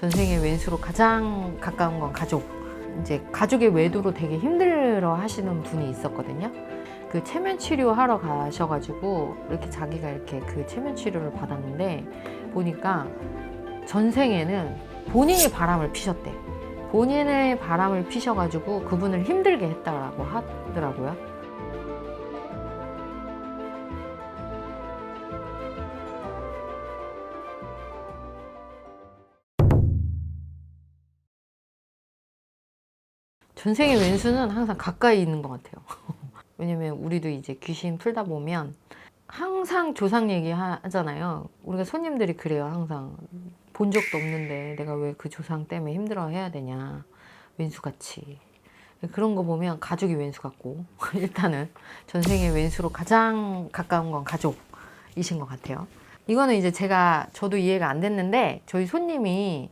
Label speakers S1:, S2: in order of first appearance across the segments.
S1: 전생의 왼수로 가장 가까운 건 가족. 이제 가족의 외도로 되게 힘들어 하시는 분이 있었거든요. 그 체면 치료 하러 가셔가지고 이렇게 자기가 이렇게 그 체면 치료를 받았는데 보니까 전생에는 본인이 바람을 피셨대. 본인의 바람을 피셔가지고 그분을 힘들게 했다라고 하더라고요. 전생의 왼수는 항상 가까이 있는 것 같아요. 왜냐면 우리도 이제 귀신 풀다 보면 항상 조상 얘기 하- 하잖아요. 우리가 손님들이 그래요. 항상 본 적도 없는데 내가 왜 그 조상 때문에 힘들어 해야 되냐. 왼수같이. 그런 거 보면 가족이 왼수 같고 일단은 전생의 왼수로 가장 가까운 건 가족이신 것 같아요. 이거는 이제 제가 저도 이해가 안 됐는데 저희 손님이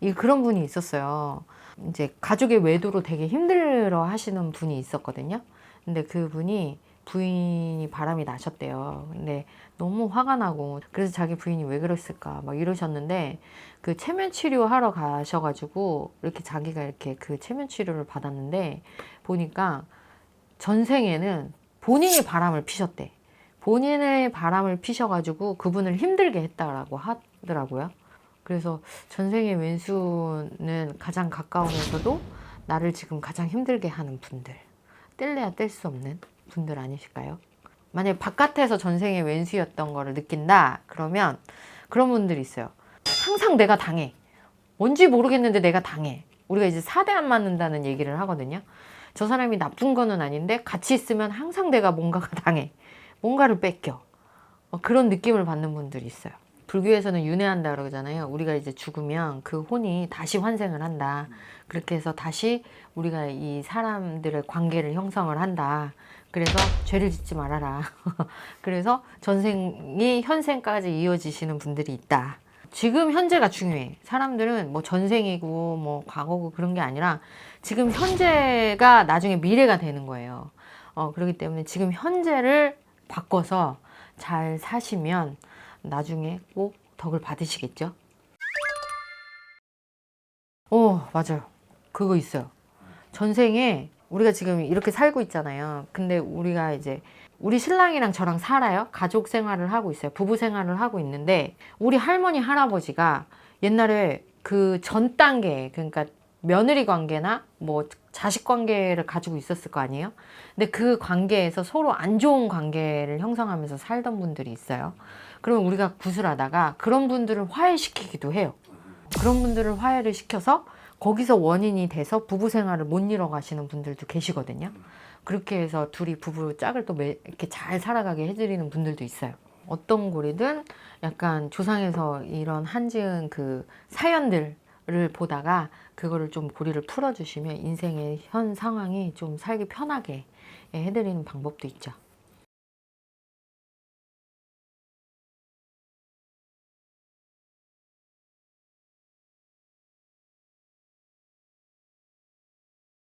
S1: 이 그런 분이 있었어요. 이제 가족의 외도로 되게 힘들어 하시는 분이 있었거든요. 근데 그 분이 부인이 바람이 나셨대요. 근데 너무 화가 나고 그래서 자기 부인이 왜 그랬을까 막 이러셨는데 그 체면 치료 하러 가셔가지고 이렇게 자기가 이렇게 그 체면 치료를 받았는데 보니까 전생에는 본인이 바람을 피셨대. 본인의 바람을 피셔가지고 그분을 힘들게 했다라고 하더라고요. 그래서 전생의 왼수는 가장 가까우면서도 나를 지금 가장 힘들게 하는 분들. 뗄래야 뗄 수 없는 분들 아니실까요? 만약에 바깥에서 전생의 왼수였던 거를 느낀다 그러면 그런 분들이 있어요. 항상 내가 당해. 뭔지 모르겠는데 내가 당해. 우리가 이제 사대 안 맞는다는 얘기를 하거든요. 저 사람이 나쁜 거는 아닌데 같이 있으면 항상 내가 뭔가가 당해. 뭔가를 뺏겨. 어, 그런 느낌을 받는 분들이 있어요. 불교에서는 윤회한다 그러잖아요. 우리가 이제 죽으면 그 혼이 다시 환생을 한다. 그렇게 해서 다시 우리가 이 사람들의 관계를 형성을 한다. 그래서 죄를 짓지 말아라. 그래서 전생이 현생까지 이어지시는 분들이 있다. 지금 현재가 중요해. 사람들은 뭐 전생이고 뭐 과거고 그런 게 아니라 지금 현재가 나중에 미래가 되는 거예요. 어, 그렇기 때문에 지금 현재를 바꿔서 잘 사시면 나중에 꼭 덕을 받으시겠죠? 어, 맞아요. 그거 있어요. 전생에 우리가 지금 이렇게 살고 있잖아요. 근데 우리가 이제 우리 신랑이랑 저랑 살아요. 가족 생활을 하고 있어요. 부부 생활을 하고 있는데 우리 할머니 할아버지가 옛날에 그 전 단계 그러니까 며느리 관계나 뭐 자식 관계를 가지고 있었을 거 아니에요. 근데 그 관계에서 서로 안 좋은 관계를 형성하면서 살던 분들이 있어요. 그러면 우리가 구슬하다가 그런 분들을 화해시키기도 해요. 그런 분들을 화해를 시켜서 거기서 원인이 돼서 부부 생활을 못 이뤄 가시는 분들도 계시거든요. 그렇게 해서 둘이 부부 짝을 또 매- 이렇게 잘 살아가게 해드리는 분들도 있어요. 어떤 고리든 약간 조상에서 이런 한지은 그 사연들 을 보다가 그거를 좀 고리를 풀어주시면 인생의 현 상황이 좀 살기 편하게 해드리는 방법도 있죠.